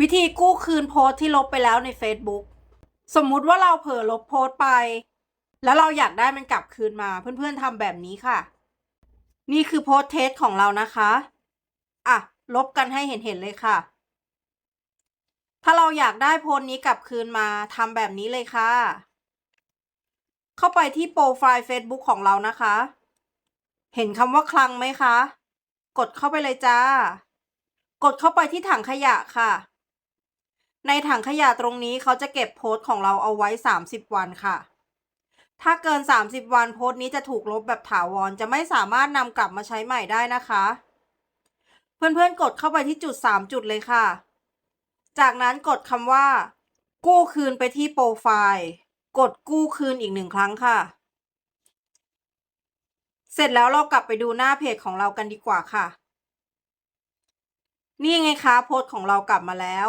วิธีกู้คืนโพสต์ที่ลบไปแล้วใน Facebook สมมุติว่าเราเผลอลบโพสต์ไป แล้วเราอยากได้มันกลับคืนมา เพื่อนๆทำแบบนี้ค่ะ นี่คือโพสต์เทสของเรานะคะ อะ ลบกันให้เห็นๆเลยค่ะ ถ้าเราอยากได้โพสต์นี้กลับคืนมาทำแบบนี้เลยค่ะ เข้าไปที่โปรไฟล์ Facebook ของเรานะคะ เห็นคำว่าคลังไหมคะ กดเข้าไปเลยจ้า กดเข้าไปที่ถังขยะค่ะ ในถังขยะตรงนี้เขาจะเก็บโพสต์ของเราเอาไว้ 30 วันค่ะ ถ้าเกิน 30 วันโพสต์นี้จะถูกลบแบบถาวร จะไม่สามารถนำกลับมาใช้ใหม่ได้นะคะ เพื่อนๆกดเข้าไปที่จุด 3 จุดเลยค่ะ จากนั้นกดคำว่า กู้คืนไปที่โปรไฟล์ กดกู้คืนอีกหนึ่งครั้งค่ะ เสร็จแล้วเรากลับไปดูหน้าเพจของเรากันดีกว่าค่ะ นี่ไงคะโพสต์ของเรากลับมาแล้ว